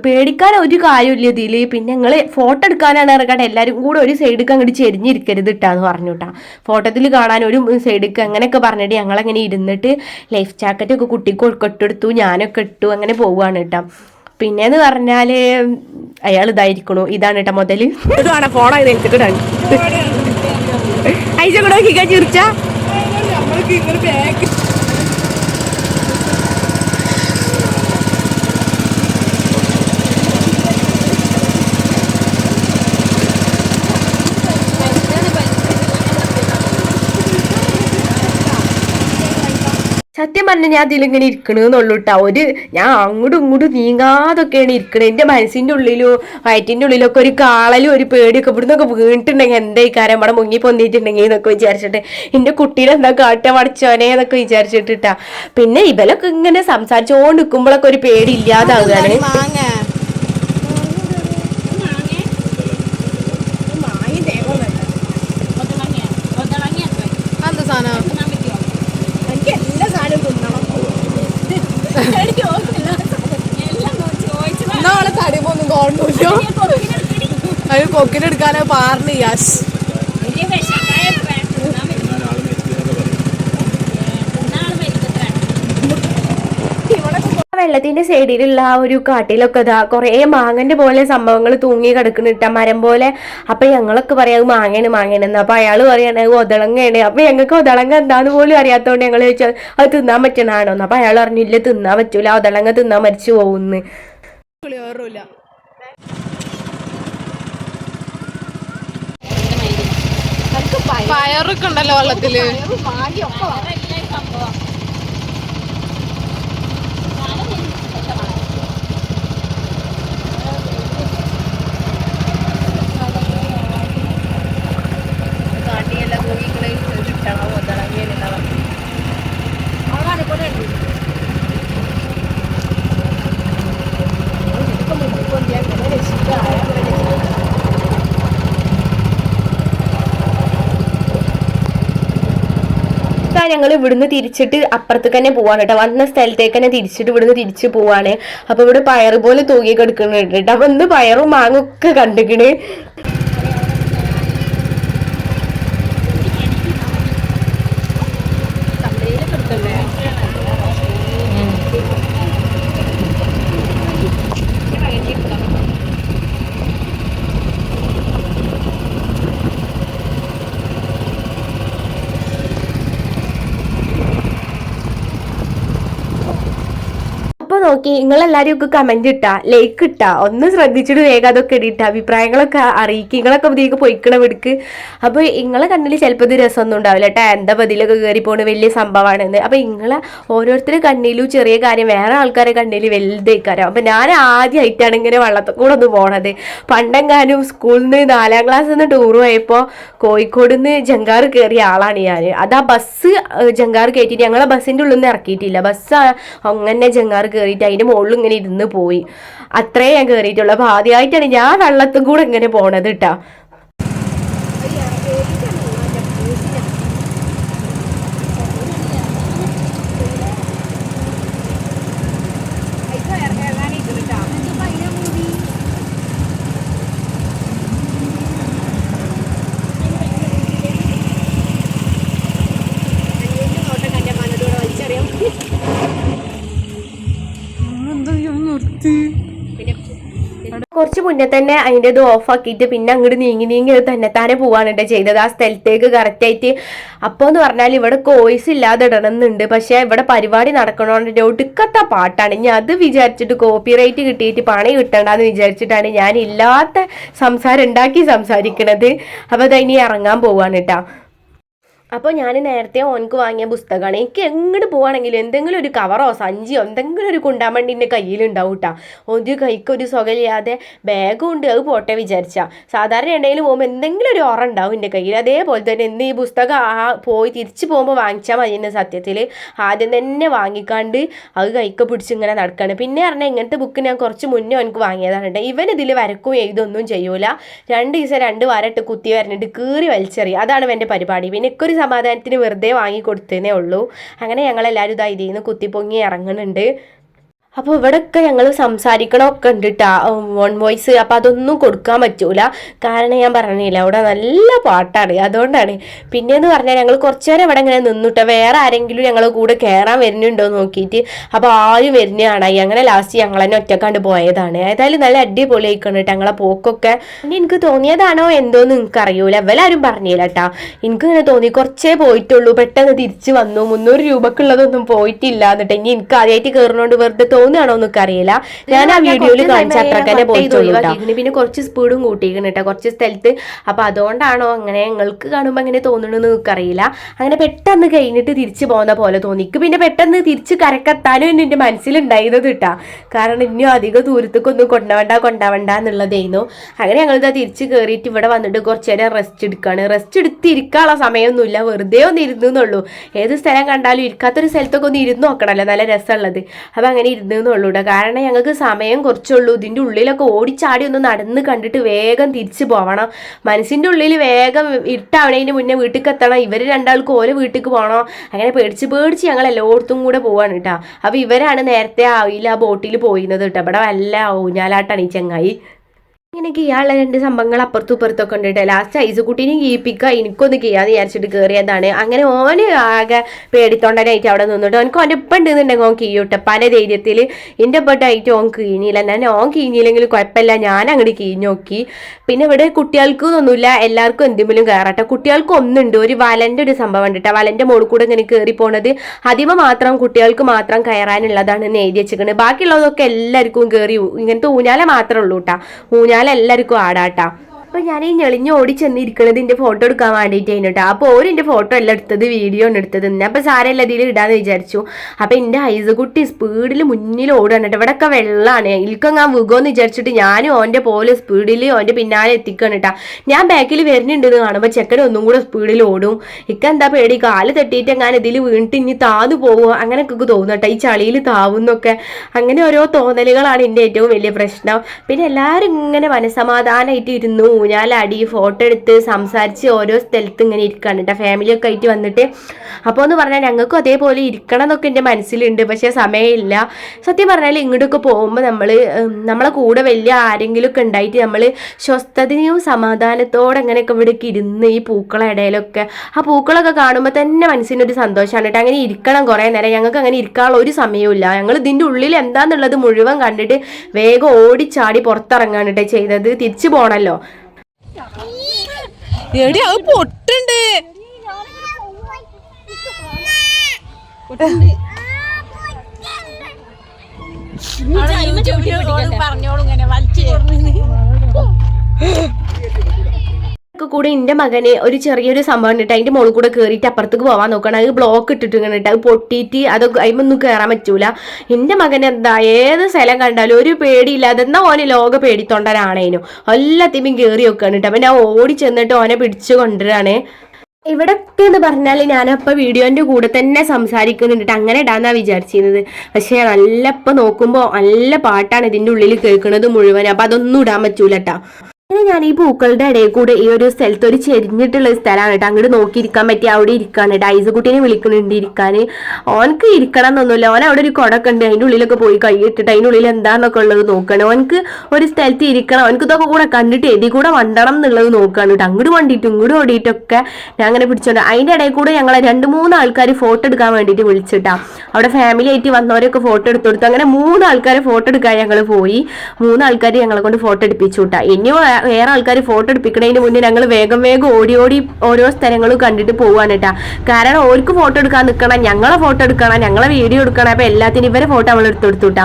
S2: പേടിക്കാൻ ഒരു കാര്യം ആരുമില്ല ഇതിൽ പിന്നെ ഞങ്ങൾ ഫോട്ടോ എടുക്കാനാണ് ഇറങ്ങാണ്ട് എല്ലാവരും കൂടെ ഒരു സൈഡിലേക്ക് അങ്ങോട്ട് ചെരിഞ്ഞിരിക്കരുത് ഇട്ടാന്ന് പറഞ്ഞു കേട്ടാ ഫോട്ടോത്തിൽ കാണാൻ ഒരു സൈഡിലേക്ക് അങ്ങനെയൊക്കെ പറഞ്ഞിട്ട് ഞങ്ങളങ്ങനെ ഇരുന്നിട്ട് ലൈഫ് ജാക്കറ്റ് ഒക്കെ കുട്ടിക്ക് ഇട്ടെടുത്തു ഞാനൊക്കെ ഇട്ടു അങ്ങനെ പോവുകയാണ് കേട്ടോ പിന്നെന്ന് പറഞ്ഞാൽ അയാൾ ഇതായിരിക്കണു. ഇതാണ് കേട്ടോ മുതൽ. ഇതാണ് ഫോണോ ഇത് എനിക്കിട്ടാണ് അയച്ച കൂടെ നോക്കിക്കാ ചിരിച്ച. സത്യം പറഞ്ഞാൽ ഞാൻ അതിലിങ്ങനെ ഇരിക്കണെന്നുള്ളൂ കേട്ടോ ഒരു ഞാൻ അങ്ങോട്ടും ഇങ്ങോട്ടും നീങ്ങാതൊക്കെയാണ് ഇരിക്കണത് എന്റെ മനസ്സിന്റെ ഉള്ളിലും വയറ്റിന്റെ ഉള്ളിലൊക്കെ ഒരു കാളലും ഒരു പേടിയൊക്കെ ഇവിടുന്നൊക്കെ വീണിട്ടുണ്ടെങ്കിൽ എന്തായി കാര്യം? ഇവിടെ മുങ്ങി പൊന്നിട്ടുണ്ടെങ്കിൽ എന്നൊക്കെ വിചാരിച്ചിട്ട്. എന്റെ കുട്ടീനെ എന്താ കാട്ട പഠിച്ചോനെ എന്നൊക്കെ വിചാരിച്ചിട്ടിട്ടാ. പിന്നെ ഇവലൊക്കെ ഇങ്ങനെ സംസാരിച്ചുകൊണ്ട് നിൽക്കുമ്പോഴൊക്കെ ഒരു പേടി ഇല്ലാതാവുകയാണ്
S3: അത് കൊക്കിനെടുക്കാനോ പാറിന് യാസ്.
S2: വെള്ളത്തിന്റെ സൈഡിലുള്ള ആ ഒരു കാട്ടിലൊക്കെ ഇതാ കുറേ മാങ്ങന്റെ പോലെ സംഭവങ്ങൾ തൂങ്ങി കിടക്കുന്നിട്ട മരം പോലെ. അപ്പൊ ഞങ്ങളൊക്കെ പറയാം അത് മാങ്ങയാണ് മാങ്ങയാണെന്ന് അപ്പൊ അയാൾ പറയാണ് അത് ഒതളങ്ങയാണ്. അപ്പൊ ഞങ്ങൾക്ക് ഒതളങ്ങ എന്താന്ന് പോലും അറിയാത്തതുകൊണ്ട് ഞങ്ങൾ ചോദിച്ചാൽ അത് തിന്നാൻ പറ്റണാണോ അപ്പൊ അയാൾ പറഞ്ഞില്ല തിന്നാൻ പറ്റൂല. ഒതളങ്ങ തിന്നാൻ മരിച്ചു പോകുന്നു
S3: പയറൊക്കെ ഉണ്ടല്ലോ വെള്ളത്തിൽ.
S2: ഞങ്ങൾ ഇവിടുന്ന് തിരിച്ചിട്ട് അപ്പുറത്തേക്ക് തന്നെ പോവാണ് കേട്ടോ. വന്ന സ്ഥലത്തേക്ക് തന്നെ തിരിച്ചിട്ട് ഇവിടുന്ന് തിരിച്ചു പോവാണ്. അപ്പൊ ഇവിടെ പയറ് പോലെ തൂങ്ങി കിടക്കുന്നുണ്ട് കേട്ടോ. അപ്പൊ ഇന്ന് പയറും മാങ്ങ ഒക്കെ കണ്ടിക്കണ് അപ്പൊ നോക്കി നിങ്ങളെല്ലാരും ഒക്കെ കമന്റ് ഇട്ടാ ലൈക്ക് ഇട്ടാ ഒന്ന് ശ്രദ്ധിച്ചിട്ട് വേഗം അതൊക്കെ ഇടിട്ട അഭിപ്രായങ്ങളൊക്കെ അറിയിക്കുക നിങ്ങളൊക്കെ ഇതിലേക്ക് പൊയ്ക്കണം എടുക്ക് അപ്പൊ നിങ്ങളെ കണ്ണിൽ ചിലപ്പോൾ ഇത് രസമൊന്നും ഉണ്ടാവില്ല കേട്ടോ എന്താ പതിലൊക്കെ കയറി പോണ വലിയ സംഭവമാണെന്ന് അപ്പൊ നിങ്ങളെ ഓരോരുത്തരുടെ കണ്ണിലും ചെറിയ കാര്യം വേറെ ആൾക്കാരെ കണ്ണിൽ വലുതേക്കാരം അപ്പൊ ഞാൻ ആദ്യമായിട്ടാണ് ഇങ്ങനെ വള്ളത്തിൽ ഒന്ന് പോണത്. പണ്ടെങ്ങാനും സ്കൂളിൽ നിന്ന് നാലാം ക്ലാസ്സിൽ നിന്ന് ടൂർ പോയപ്പോൾ കോഴിക്കോട് നിന്ന് ജങ്കാർ കയറിയ ആളാണ് ഞാൻ അത് ആ ബസ് ജങ്കാർ കയറ്റിയിട്ട് ഞങ്ങളെ ബസ്സിന്റെ ഉള്ളിൽ നിന്ന് ഇറക്കിയിട്ടില്ല. ബസ് അങ്ങനെ ജങ്കാർ കയറിയിട്ട് അതിന്റെ മുകളിൽ ഇങ്ങനെ ഇരുന്ന് പോയി. അത്രേ ഞാൻ കയറിയിട്ടുള്ളൂ അപ്പോൾ ആദ്യമായിട്ടാണ് ഞാൻ വെള്ളത്തും കൂടെ ഇങ്ങനെ പോണത് കേട്ടോ കുറച്ച് മുന്നേ തന്നെ അതിന്റെ ഇത് ഓഫാക്കിയിട്ട് പിന്നെ അങ്ങോട്ട് നീങ്ങി നീങ്ങി തന്നെ താനെ പോവാണ് കേട്ടോ ചെയ്തത്. ആ സ്ഥലത്തേക്ക് കറക്റ്റ് ആയിട്ട് അപ്പോൾ എന്ന് പറഞ്ഞാൽ ഇവിടെ കോയ്സ് ഇല്ലാതെ ഇടണമെന്നുണ്ട്. പക്ഷേ ഇവിടെ പരിപാടി നടക്കണോണ്ട് ഒടുക്കത്ത പാട്ടാണ്. ഞാൻ അത് വിചാരിച്ചിട്ട് കോപ്പി റൈറ്റ് കിട്ടിയിട്ട് പണി കിട്ടണ്ടെന്ന് വിചാരിച്ചിട്ടാണ് ഞാൻ ഇല്ലാത്ത സംസാരം ഉണ്ടാക്കി സംസാരിക്കണത്. അപ്പോൾ അതിനി ഇറങ്ങാൻ പോവാണ് കേട്ടോ. അപ്പോൾ ഞാൻ നേരത്തെ ഓനക്ക് വാങ്ങിയ പുസ്തകമാണ് എനിക്ക് എങ്ങോട്ട് പോവാണെങ്കിലും എന്തെങ്കിലും ഒരു കവറോ സഞ്ചിയോ എന്തെങ്കിലും ഒരു കുണ്ടാമണ്ടി എന്റെ കയ്യിലുണ്ടാവും കേട്ടോ ഒരു കൈക്ക് ഒരു സുഖമില്ലാതെ ബാഗും ഉണ്ട് അത് പോട്ടെ വിചാരിച്ച. സാധാരണ എണ്ണയിൽ പോകുമ്പോൾ എന്തെങ്കിലും ഒരു ഓറ ഉണ്ടാവും എന്റെ കയ്യിൽ. അതേപോലെ തന്നെ ഇന്ന് ഈ പുസ്തകം ആ പോയി തിരിച്ചു പോകുമ്പോൾ വാങ്ങിച്ചാൽ മതി എന്നെ സത്യത്തിൽ ആദ്യം തന്നെ വാങ്ങിക്കാണ്ട് അത് കൈക്ക് പിടിച്ച് ഇങ്ങനെ നടക്കുകയാണ് പിന്നെ പറഞ്ഞാൽ ഇങ്ങനത്തെ ബുക്ക് ഞാൻ കുറച്ച് മുന്നേ എനിക്ക് വാങ്ങിയതാണ് ഇവൻ ഇതിൽ വരക്കും എഴുതൊന്നും ചെയ്യൂല. രണ്ട് ദിവസം രണ്ട് വാരട്ട് കുത്തി വരണിട്ട് കീറി വലിച്ചെറിയും. അതാണ് ഇവന്റെ പരിപാടി. പിന്നെ ഒരു സമാധാനത്തിന് വെറുതെ വാങ്ങി ഉള്ളൂ. അങ്ങനെ ഞങ്ങളെല്ലാവരും ഇതാ ഇതിൽ നിന്ന് കുത്തിപ്പൊങ്ങി ഇറങ്ങുന്നുണ്ട്. അപ്പോൾ ഇവിടെയൊക്കെ ഞങ്ങൾ സംസാരിക്കണമൊക്കെ ഉണ്ട് വൺ വോയിസ് അപ്പോൾ അതൊന്നും കൊടുക്കാൻ പറ്റൂല. കാരണം ഞാൻ പറഞ്ഞില്ല അവിടെ നല്ല പാട്ടാണ്. അതുകൊണ്ടാണ്. പിന്നെയെന്ന് പറഞ്ഞാൽ ഞങ്ങൾ കുറച്ച് നേരം ഇവിടെ ഇങ്ങനെ നിന്നുട്ടോ. വേറെ ആരെങ്കിലും ഞങ്ങൾ കൂടെ കയറാൻ വരുന്നുണ്ടോ നോക്കിയിട്ട്. അപ്പോൾ ആരും വരുന്നതാണായി? അങ്ങനെ ലാസ്റ്റ് ഞങ്ങൾ തന്നെ ഒറ്റക്കാണ്ട് പോയതാണ്. ഏതായാലും നല്ല അടിപൊളി ആയിക്കണം ഞങ്ങളെ പോക്കൊക്കെ. പിന്നെ എനിക്ക് തോന്നിയതാണോ എന്തോന്ന് നിങ്ങൾക്ക് അറിയൂല ഇവലാരും പറഞ്ഞില്ല കേട്ടാ എനിക്ക് ഇങ്ങനെ തോന്നി കുറച്ചേ പോയിട്ടുള്ളൂ. പെട്ടെന്ന് തിരിച്ചു വന്നു. മുന്നൂറ് രൂപക്കുള്ളതൊന്നും പോയിട്ടില്ല എന്നിട്ട് ഇനി എനിക്ക് ആദ്യമായിട്ട് കയറുന്നോണ്ട് വെറുതെ തോന്നുകയാണോ എന്നൊക്കെ അറിയില്ല. ഞാൻ ആ വീഡിയോയിൽ കാണിച്ച അത്രക്കന്നെ പോയിട്ടുള്ളൂ പിന്നെ കുറച്ച് സ്പീഡും കൂട്ടിയിരിക്കണം കേട്ടോ. കുറച്ച് സ്ഥലത്ത് അപ്പൊ അതുകൊണ്ടാണോ അങ്ങനെ നിങ്ങൾക്ക് കാണുമ്പോൾ അങ്ങനെ തോന്നണമെന്ന് നിങ്ങൾക്ക് അറിയില്ല. അങ്ങനെ പെട്ടെന്ന് കഴിഞ്ഞിട്ട് തിരിച്ചു പോകുന്ന പോലെ തോന്നി. പിന്നെ പെട്ടെന്ന് തിരിച്ച് കരക്കെത്താനും എന്നെ എന്റെ മനസ്സിലുണ്ടായിരുന്നത് കേട്ടാ. കാരണം ഇനിയും അധികം ദൂരത്തേക്കൊന്നും കൊണ്ടുപോണ്ട കൊണ്ടുപോണ്ട എന്നുള്ളതായിരുന്നു. അങ്ങനെ ഞങ്ങളിതാ തിരിച്ച് കയറിയിട്ട് ഇവിടെ വന്നിട്ട് കുറച്ച് നേരം റെസ്റ്റ് എടുക്കുകയാണ് റെസ്റ്റ് എടുത്ത് ഇരിക്കാനുള്ള സമയമൊന്നുമില്ല. വെറുതെ ഒന്ന് ഇരുന്നു എന്നുള്ളൂ. ഏത് സ്ഥലം കണ്ടാലും ഇരിക്കാത്തൊരു സ്ഥലത്തൊക്കെ ഒന്ന് ഇരുന്ന് നോക്കണമല്ലോ. നല്ല രസമുള്ളത്. അപ്പം അങ്ങനെ ഇരുന്നു കേട്ടോ കാരണം ഞങ്ങൾക്ക് സമയം കുറച്ചുള്ളൂ. ഇതിന്റെ ഉള്ളിലൊക്കെ ഓടിച്ചാടി ഒന്ന് നടന്ന് കണ്ടിട്ട് വേഗം തിരിച്ചു പോകണം മനസ്സിന്റെ ഉള്ളിൽ വേഗം ഇരുട്ടാവണതിന് മുന്നേ വീട്ടിൽ എത്തണം ഇവർ രണ്ടാൾക്കും ഓരോ വീട്ടിൽ പോകണം. അങ്ങനെ പേടിച്ച് പേടിച്ച് ഞങ്ങൾ എല്ലായിടത്തും കൂടെ പോവാണ് കേട്ടോ അപ്പോൾ ഇവരാണ് നേരത്തെ ആയില്ല ബോട്ടിൽ പോയിരുന്നത് കേട്ടോ ഇവിടെ വല്ല ഊഞ്ഞാലാട്ടാണ് ഈ ചങ്ങായി. ഇങ്ങനെയൊക്കെ ഇയാളുടെ രണ്ട് സംഭവങ്ങൾ അപ്പുറത്തും ഇപ്പുറത്തൊക്കെ ഉണ്ട് കേട്ടോ ലാസ്റ്റ് ഐസുകുട്ടീനെ കീപ്പിക്കുക എനിക്കൊന്ന് ചെയ്യാന്ന് വിചാരിച്ചിട്ട് കയറിയതാണ് അങ്ങനെ ഓന് ആകെ പേടിത്തൊണ്ടനായിട്ട് അവിടെ നിന്നിട്ട് ഓനക്ക് ഓന്റെ ഇപ്പം ഉണ്ടെന്നുണ്ടെങ്കിൽ ഓൻ കീയൂട്ടെ പല ധൈര്യത്തിൽ എന്റെ ഇപ്പട്ടായിട്ട് ഓൻ കീഞ്ഞില്ല. ഞാൻ ഓൻ കീഞ്ഞില്ലെങ്കിൽ കുഴപ്പമില്ല. ഞാൻ അങ്ങോട്ട് കീഞ്ഞു നോക്കി. പിന്നെ ഇവിടെ കുട്ടികൾക്ക് ഒന്നുമില്ല. എല്ലാവർക്കും എന്തെങ്കിലും കയറട്ടെ കുട്ടികൾക്ക് ഒന്നുണ്ട്. ഒരു വലന്റെ ഒരു സംഭവം ഉണ്ട് വലന്റെ മുകളിൽ കൂടെ ഇങ്ങനെ കയറി പോണത് അതിമ മാത്രം കുട്ടികൾക്ക് മാത്രം കയറാനുള്ളതാണ് എന്ന് എഴുതി വെച്ചിരിക്കുന്നത് ബാക്കിയുള്ളതൊക്കെ എല്ലാവർക്കും കയറി ഇങ്ങനത്തെ ഊഞ്ഞാല മാത്രമേ ഉള്ളൂ കേട്ടോ എല്ലാവർക്കും ആടാട്ടാ. അപ്പൊ ഞാൻ ഈ ഞെളിഞ്ഞ് ഓടി ചെന്നിരിക്കണത് എന്റെ ഫോട്ടോ എടുക്കാൻ വേണ്ടിയിട്ടായിരുന്നു കേട്ടോ അപ്പോൾ ഓര് എന്റെ ഫോട്ടോ എല്ലാം എടുത്തത് വീഡിയോ ആണ് എടുത്തത്. അപ്പൊ സാരല്ല ഇതിൽ ഇടാന്ന് വിചാരിച്ചു. അപ്പൊ എന്റെ ഐസുകുട്ടി സ്പീഡിൽ മുന്നിൽ ഓടുകയാണ് കേട്ടോ ഇവിടെയൊക്കെ വെള്ളമാണ് ഞാൻ വിഗോന്ന് വിചാരിച്ചിട്ട് ഞാനും ഓന്റെ പോലെ സ്പീഡിൽ ഓന്റെ പിന്നാലെ എത്തിക്കണം കേട്ടാ ഞാൻ ബാക്കിൽ വരുന്നുണ്ടെന്ന് കാണുമ്പോൾ ചെക്കൻ ഒന്നും കൂടെ സ്പീഡിൽ ഓടും. ഇക്ക എന്താ പേടി? കാൽ തട്ടിയിട്ട് ഞാൻ ഇതിൽ വീണിട്ട് ഇനി താന്നു പോവുക അങ്ങനെയൊക്കെ തോന്നും കേട്ടോ ഈ ചളിയിൽ താവുന്നൊക്കെ. അങ്ങനെ ഓരോ തോന്നലുകളാണ് എന്റെ ഏറ്റവും വലിയ പ്രശ്നം. പിന്നെ എല്ലാരും ഇങ്ങനെ മനസമാധാനമായിട്ട് ഇരുന്നു. ഊഞ്ഞാലടി ഫോട്ടോ എടുത്ത് സംസാരിച്ച് ഓരോ സ്ഥലത്ത് ഇങ്ങനെ ഇരിക്കുകയാണ് കേട്ടോ ഫാമിലിയൊക്കെ ആയിട്ട് വന്നിട്ട് അപ്പോൾ എന്ന് പറഞ്ഞാൽ ഞങ്ങൾക്കും അതേപോലെ ഇരിക്കണം എന്നൊക്കെ എന്റെ മനസ്സിലുണ്ട് പക്ഷേ സമയമില്ല. സത്യം പറഞ്ഞാൽ ഇങ്ങോട്ടൊക്കെ പോകുമ്പോൾ നമ്മൾ നമ്മളെ കൂടെ വലിയ ആരെങ്കിലും ഒക്കെ ഉണ്ടായിട്ട് നമ്മൾ സ്വസ്ഥതയും സമാധാനത്തോടെ അങ്ങനെയൊക്കെ ഇവിടേക്ക് ഇരുന്ന് ഈ പൂക്കളെ ഇടയിലൊക്കെ ആ പൂക്കളൊക്കെ കാണുമ്പോൾ തന്നെ മനസ്സിനൊരു സന്തോഷമാണ് കേട്ടോ. അങ്ങനെ ഇരിക്കണം കുറേ നേരം. ഞങ്ങൾക്ക് അങ്ങനെ ഇരിക്കാനുള്ള ഒരു സമയമില്ല ഞങ്ങൾ ഇതിന്റെ ഉള്ളിൽ എന്താണെന്നുള്ളത് മുഴുവൻ കണ്ടിട്ട് വേഗം ഓടിച്ചാടി പുറത്തിറങ്ങാണ് കേട്ടോ ചെയ്തത്. തിരിച്ചു പോകണമല്ലോ
S3: എടി അത് പൊട്ടുണ്ട്.
S4: പറഞ്ഞോളൂ ഇങ്ങനെ വലിച്ചു
S2: ഒക്കെ കൂടെ എന്റെ മകനെ ഒരു ചെറിയൊരു സംഭവം ഇട്ടിട്ട് അതിന്റെ മുകളിൽ കൂടെ കയറിയിട്ട് അപ്പുറത്തേക്ക് പോവാൻ നോക്കണം. അത് ബ്ലോക്ക് ഇട്ടിട്ട് ഇങ്ങനെ ഇട്ട് അത് പൊട്ടിയിട്ട് അത് അതിമൊന്നും കയറാൻ പറ്റൂല. എന്റെ മകൻ എന്താ ഏത് സ്ഥലം കണ്ടാലും ഒരു പേടിയില്ലാതെ എന്നാ ഓനെ ലോക പേടിത്തൊണ്ടനാണേനു എല്ലാത്തിനും കയറി വെക്കാണ് കേട്ടോ അപ്പൊ ഞാൻ ഓടി ചെന്നിട്ട് ഓനെ പിടിച്ചു കൊണ്ടുവരാണ്. ഇവിടൊക്കെ എന്ന് പറഞ്ഞാൽ ഞാനപ്പോൾ വീഡിയോന്റെ കൂടെ തന്നെ സംസാരിക്കുന്നുണ്ട്. അങ്ങനെ ഇടാന്നാ വിചാരിച്ചിരുന്നത്. പക്ഷേ നല്ല ഇപ്പം നോക്കുമ്പോൾ നല്ല പാട്ടാണ് ഇതിന്റെ ഉള്ളിൽ കേൾക്കുന്നത് മുഴുവൻ അപ്പൊ അതൊന്നും ഇടാൻ പറ്റൂല ട്ടാ. ഞാൻ ഈ പൂക്കളുടെ ഇടയിൽ കൂടെ ഈ ഒരു സ്ഥലത്ത് ഒരു ചെരിഞ്ഞിട്ടുള്ള സ്ഥലമാണ് കേട്ടോ. അങ്ങോട്ട് നോക്കിയിരിക്കാൻ പറ്റി അവിടെ ഇരിക്കാണ് കേട്ടോ. ഐസുകുട്ടീനെ വിളിക്കുന്നുണ്ട് ഇരിക്കാൻ. ഓനക്ക് ഇരിക്കണം എന്നൊന്നുമില്ല ഓൻ അവിടെ ഒരു കുടൊക്കെ ഉണ്ട്. അതിന്റെ ഉള്ളിലൊക്കെ പോയി കൈ ഇട്ടിട്ട് അതിന്റെ ഉള്ളിൽ എന്താണെന്നൊക്കെ ഉള്ളത് നോക്കണം. ഓനക്ക് ഒരു സ്ഥലത്ത് ഇരിക്കണം. ഓനക്ക് ഇതൊക്കെ കൂടെ കണ്ടിട്ട് എതി കൂടെ വണ്ടണം എന്നുള്ളത് നോക്കുകയാണ് കേട്ടോ. അങ്ങോട്ട് വണ്ടിയിട്ട് ഇങ്ങോട്ട് ഓടിയിട്ടൊക്കെ ഞാൻ അങ്ങനെ പിടിച്ചോണ്ട് അതിന്റെ ഇടയിൽ കൂടെ ഞങ്ങളെ രണ്ട് മൂന്ന് ആൾക്കാർ ഫോട്ടോ എടുക്കാൻ വേണ്ടിയിട്ട് വിളിച്ചിട്ടാ അവിടെ ഫാമിലി ആയിട്ട് വന്നവരൊക്കെ ഫോട്ടോ എടുത്തു കൊടുത്തു. അങ്ങനെ മൂന്ന് ആൾക്കാരെ ഫോട്ടോ എടുക്കാൻ ഞങ്ങൾ പോയി. മൂന്ന് ആൾക്കാർ ഞങ്ങളെ കൊണ്ട് ഫോട്ടോ എടുപ്പിച്ചു കേട്ടോ. ഇനിയും വേ- വേറെ ആൾക്കാർ ഫോട്ടോ എടുപ്പിക്കുന്നതിന് മുന്നേ ഞങ്ങൾ വേഗം വേഗം ഓടി ഓടി ഓരോ സ്ഥലങ്ങളും കണ്ടിട്ട് പോവാണ് കേട്ടാ കാരണം ഓർക്ക് ഫോട്ടോ എടുക്കാൻ നിൽക്കണം ഞങ്ങളെ ഫോട്ടോ എടുക്കണം ഞങ്ങളെ വീഡിയോ എടുക്കണം അപ്പോൾ എല്ലാത്തിനും ഇവരെ ഫോട്ടോ നമ്മൾ എടുത്തു കൊടുത്തുട്ടാ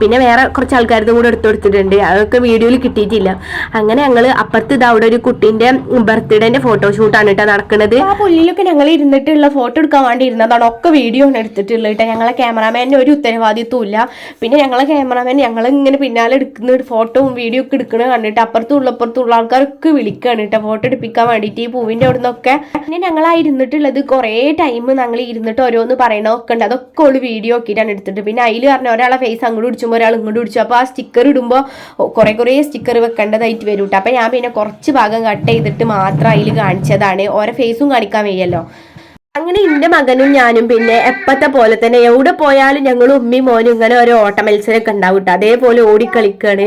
S2: പിന്നെ വേറെ കുറച്ച് ആൾക്കാരുടെ കൂടെ എടുത്തെടുത്തിട്ടുണ്ട് അതൊക്കെ വീഡിയോയിൽ കിട്ടിയിട്ടില്ല. അങ്ങനെ ഞങ്ങൾ അപ്പുറത്ത് ഇതാ അവിടെ ഒരു കുട്ടീന്റെ ബർത്ത്ഡേന്റെ ഫോട്ടോ ഷൂട്ടാണ് കേട്ടോ നടക്കുന്നത് ആ പുല്ലിലൊക്കെ ഞങ്ങൾ ഇരുന്നിട്ടുള്ള ഫോട്ടോ എടുക്കാൻ വേണ്ടി ഇരുന്നതാണ്. ഒക്കെ വീഡിയോ ആണ് എടുത്തിട്ടുള്ളത് കേട്ടോ ഞങ്ങളെ ക്യാമറാമാന്റെ ഒരു ഉത്തരവാദിത്വം ഇല്ല പിന്നെ ഞങ്ങളെ ക്യാമറാമാൻ ഞങ്ങൾ ഇങ്ങനെ പിന്നാലെ എടുക്കുന്ന ഫോട്ടോയും വീഡിയോ ഒക്കെ എടുക്കുന്നത് കണ്ടിട്ട് അപ്പുറത്തും ഉള്ള ആൾക്കാരൊക്കെ വിളിക്കുകയാണ് കേട്ടോ ഫോട്ടോ എടുപ്പിക്കാൻ വേണ്ടിയിട്ട് ഈ പൂവിന്റെ അവിടെ നിന്നൊക്കെ പിന്നെ ഞങ്ങൾ ആ ഇരുന്നിട്ടുള്ളത് കുറേ ടൈം ഞങ്ങൾ ഇരുന്നിട്ട് ഓരോന്ന് പറയണതൊക്കെ ഉണ്ട്. അതൊക്കെ ഒരു വീഡിയോ ആക്കിയിട്ടാണ് എടുത്തിട്ട്. പിന്നെ അതിൽ പറഞ്ഞ ഒരാളെ ഫേസ് അങ്ങോട്ട് പിടിച്ചുമ്പോൾ ഒരാൾ ഇങ്ങോട്ട് പിടിച്ചു. അപ്പോൾ ആ സ്റ്റിക്കർ ഇടുമ്പോൾ കുറേ കുറേ സ്റ്റിക്കർ വെക്കേണ്ടതായിട്ട് വരും കേട്ടോ അപ്പോൾ ഞാൻ പിന്നെ കുറച്ച് ഭാഗം കട്ട് ചെയ്തിട്ട് മാത്രം അതിൽ കാണിച്ചതാണ്. ഓരോ ഫേസും കാണിക്കാൻ വയ്യല്ലോ. അങ്ങനെ എന്റെ മകനും ഞാനും പിന്നെ എപ്പത്തെ പോലെ തന്നെ എവിടെ പോയാലും ഞങ്ങൾ ഉമ്മയും മോനും ഇങ്ങനെ ഒരു ഓട്ട മത്സരമൊക്കെ ഉണ്ടാവും കേട്ടോ അതേപോലെ ഓടിക്കളിക്കാണ്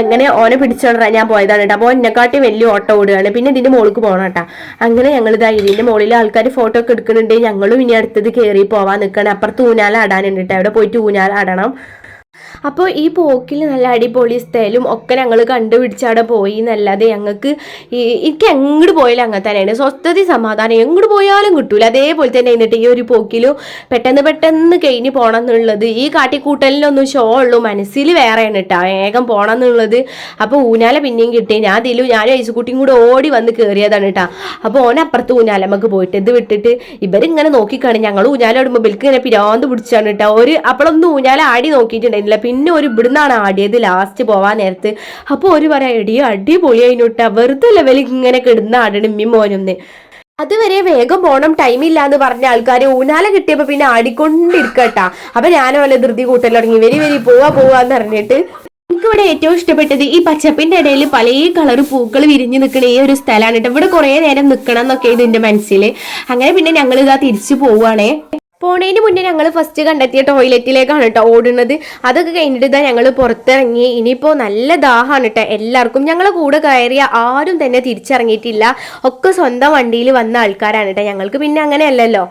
S2: അങ്ങനെ ഓനെ പിടിച്ചോണ്ടാ ഞാൻ പോയതാണ് കേട്ടോ അപ്പോൾ എന്നെക്കാട്ടി വലിയ ഓട്ടം ഓടുകയാണ്. പിന്നെ ഇതിന്റെ മോൾക്ക് പോകണം കേട്ടോ അങ്ങനെ ഞങ്ങൾ ഇതാ ഇതിന്റെ മുകളിൽ ആൾക്കാർ ഫോട്ടോ ഒക്കെ എടുക്കുന്നുണ്ട്. ഞങ്ങളും ഇനി അടുത്തത് കയറി പോവാൻ നിൽക്കണം അപ്പുറത്ത് ഊഞ്ഞാലാടാനുണ്ട് കേട്ടോ അവിടെ പോയിട്ട് ഊഞ്ഞാല ആടണം അപ്പോൾ ഈ പോക്കിൽ നല്ല അടിപൊളി സ്ഥലവും ഒക്കെ ഞങ്ങൾ കണ്ടുപിടിച്ച് അവിടെ പോയി എന്നല്ലാതെ ഞങ്ങൾക്ക് എനിക്ക് എങ്ങോട്ട് പോയാലും അങ്ങനെ തന്നെയാണ്. സ്വസ്ഥത സമാധാനം. എങ്ങോട്ട് പോയാലും കിട്ടൂല. അതേപോലെ തന്നെ എന്നിട്ട് ഈ ഒരു പോക്കിലും പെട്ടെന്ന് പെട്ടെന്ന് കഴിഞ്ഞ് പോകണം എന്നുള്ളത് ഈ കാട്ടിക്കൂട്ടലിനൊന്നും ഷോ ഉള്ളൂ. മനസ്സിൽ വേറെയാണ് കേട്ടോ വേഗം പോകണം എന്നുള്ളത്. അപ്പോൾ ഊനാല പിന്നെയും കിട്ടി. ഞാൻ അതിലും ഞാനും ഐസുകുട്ടിയും കൂടെ ഓടി വന്ന് കയറിയതാണ് കേട്ടോ അപ്പോൾ ഓൻ അപ്പുറത്ത് ഊനാലമ്മക്ക് പോയിട്ട് ഇത് വിട്ടിട്ട് ഇവരിങ്ങനെ നോക്കിക്കാണ്. ഞങ്ങൾ ഊഞ്ഞാലോടുമ്പോൾ ബിൽക്ക് ഇങ്ങനെ പിരാന്ത് പിടിച്ചാണ് കേട്ടോ ഒരു അപ്പോഴൊന്നും ഊഞ്ഞാല ആടി നോക്കിയിട്ടുണ്ടായിരുന്നില്ല പിന്നെ ഒരു ഇവിടുന്നാണ് ആടിയത് ലാസ്റ്റ് പോവാൻ നേരത്ത്. അപ്പോൾ ഒരു പറയാം എടി അടിപൊളിയായിട്ടാ വെറുതെ ലെവലിൽ ഇങ്ങനെ കിടന്ന് ആടണം ഇമ്മി മോനൊന്ന്. അതുവരെ വേഗം പോണം ടൈമില്ല എന്ന് പറഞ്ഞ ആൾക്കാർ ഊനാല കിട്ടിയപ്പോ പിന്നെ ആടിക്കൊണ്ടിരിക്കട്ടാ. അപ്പൊ ഞാൻ വല്ല ധൃതി കൂട്ടലുടങ്ങി. വരി വരി പോവാ പോവാന്ന് പറഞ്ഞിട്ട്. എനിക്കിവിടെ ഏറ്റവും ഇഷ്ടപ്പെട്ടത് ഈ പച്ചപ്പിന്റെ ഇടയിൽ പല കളർ പൂക്കൾ വിരിഞ്ഞു നിൽക്കുന്ന ഈ ഒരു സ്ഥലമാണ് കേട്ടോ ഇവിടെ കുറെ നേരം നിൽക്കണം എന്നൊക്കെ ഇതിന്റെ മനസ്സിൽ അങ്ങനെ പിന്നെ ഞങ്ങൾ ഇതാ തിരിച്ചു പോവുകയാണേ പോണതിന് മുന്നേ ഞങ്ങൾ ഫസ്റ്റ് കണ്ടെത്തിയ ടോയ്ലറ്റിലേക്കാണ് കേട്ടോ ഓടുന്നത്. അതൊക്കെ കഴിഞ്ഞിട്ട് ഇതാ ഞങ്ങൾ പുറത്തിറങ്ങി. ഇനിയിപ്പോൾ നല്ല ദാഹമാണ് കേട്ടോ എല്ലാവർക്കും. ഞങ്ങളെ കൂടെ കയറിയ ആരും തന്നെ തിരിച്ചിറങ്ങിയിട്ടില്ല. ഒക്കെ സ്വന്തം വണ്ടിയിൽ വന്ന ആൾക്കാരാണ് കേട്ടോ ഞങ്ങൾക്ക്. പിന്നെ അങ്ങനെയല്ലല്ലോ.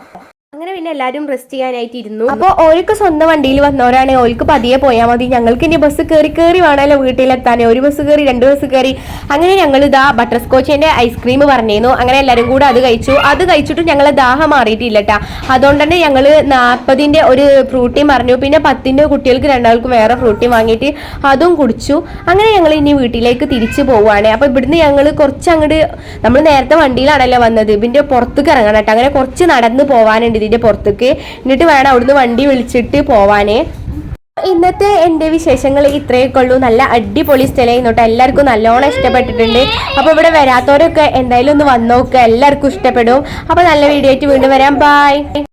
S2: അങ്ങനെ പിന്നെ എല്ലാരും റെസ്റ്റ് ചെയ്യാനായിട്ട് ഇരുന്നു അപ്പോൾ ഓർക്ക് സ്വന്തം വണ്ടിയിൽ വന്നവരാണ് ഓൾക്ക് പതിയെ പോയാൽ മതി. ഞങ്ങൾക്ക് ഇനി ബസ് കയറി കയറി വേണമല്ലോ വീട്ടിലെത്താൻ ഒരു ബസ് കയറി രണ്ട് ബസ് കയറി അങ്ങനെ ഞങ്ങൾ ഇതാ ബട്ടർ സ്കോച്ചിന്റെ ഐസ്ക്രീം പറഞ്ഞിരുന്നു. അങ്ങനെ എല്ലാരും കൂടെ അത് കഴിച്ചു. അത് കഴിച്ചിട്ട് ഞങ്ങൾ ദാഹം മാറിയിട്ടില്ല കേട്ടാ അതുകൊണ്ട് തന്നെ ഞങ്ങൾ നാൽപ്പതിന്റെ ഒരു ഫ്രൂട്ടിയും പറഞ്ഞു. പിന്നെ പത്തിന്റെ കുട്ടികൾക്ക് രണ്ടാൾക്കും വേറെ ഫ്രൂട്ടിയും വാങ്ങിയിട്ട് അതും കുടിച്ചു. അങ്ങനെ ഞങ്ങൾ ഇനി വീട്ടിലേക്ക് തിരിച്ചു പോവുകയാണ്. അപ്പൊ ഇവിടുന്ന് ഞങ്ങൾ കുറച്ച് അങ്ങോട്ട് നമ്മൾ നേരത്തെ വണ്ടിയിലാണല്ലോ വന്നത്. ഇതിന്റെ പുറത്തേക്ക് ഇറങ്ങണം കേട്ടോ അങ്ങനെ കുറച്ച് നടന്ന് പോവാനുണ്ട് ഇതിന്റെ പുറത്തേക്ക്. എന്നിട്ട് വേണം അവിടുന്ന് വണ്ടി വിളിച്ചിട്ട് പോവാനേ. ഇന്നത്തെ എന്റെ വിശേഷങ്ങൾ ഇത്രയൊക്കെ ഉള്ളൂ. നല്ല അടിപൊളി സ്ഥലമായിരുന്നു കേട്ടോ. എല്ലാവർക്കും നല്ലോണം ഇഷ്ടപ്പെട്ടിട്ടുണ്ട്. അപ്പോൾ ഇവിടെ വരാത്തവരൊക്കെ എന്തായാലും ഒന്ന് വന്നോക്കുക എല്ലാവർക്കും ഇഷ്ടപ്പെടും. അപ്പോൾ നല്ല വീഡിയോ ആയിട്ട് വീണ്ടും വരാം. ബൈ